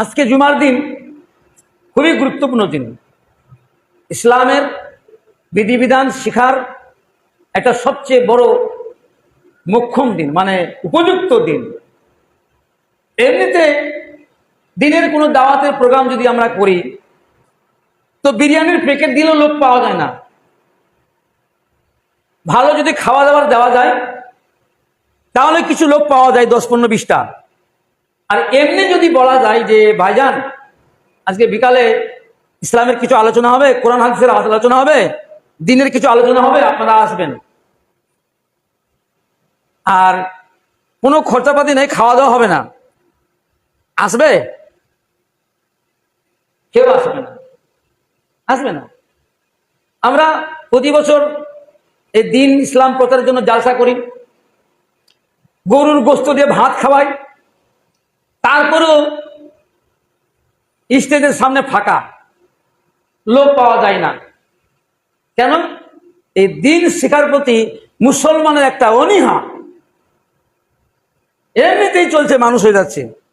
আজকে জুমার দিন খুবই গুরুত্বপূর্ণ দিন। ইসলামের বিধিবিধান শিখার একটা সবচেয়ে বড় মোক্ষম দিন মানে উপযুক্ত দিন। এমনিতে দিনের কোনো দাওয়াতের প্রোগ্রাম যদি আমরা করি, তো বিরিয়ানির প্যাকেট দিলেও লোক পাওয়া যায় না। ভালো যদি খাওয়া দাওয়ার দেওয়া যায়, তাহলে কিছু লোক পাওয়া যায় দশ, পনেরো, বিশটা। আর এমনি যদি বলা যায় যে, ভাইজান, আজকে বিকালে ইসলামের কিছু আলোচনা হবে, কোরআন হাদিসের আলোচনা হবে, দিনের কিছু আলোচনা হবে, আপনারা আসবেন। আর কোনো খরচাপাতি নেই খাওয়া দাওয়া হবে না। আসবে? কেউ আসবে না। আসবে না। আমরা প্রতি বছর এই দিন ইসলাম প্রচারের জন্য জালসা করি। গরুর গোস্ত দিয়ে ভাত খাওয়াই। তারপরেও স্টেজের সামনে ফাঁকা। লোক পাওয়া যায় না। কেন? এই দিন শিকার প্রতি মুসলমানের একটা অনীহা। এমনিতেই চলছে, মানুষ হয়ে যাচ্ছে।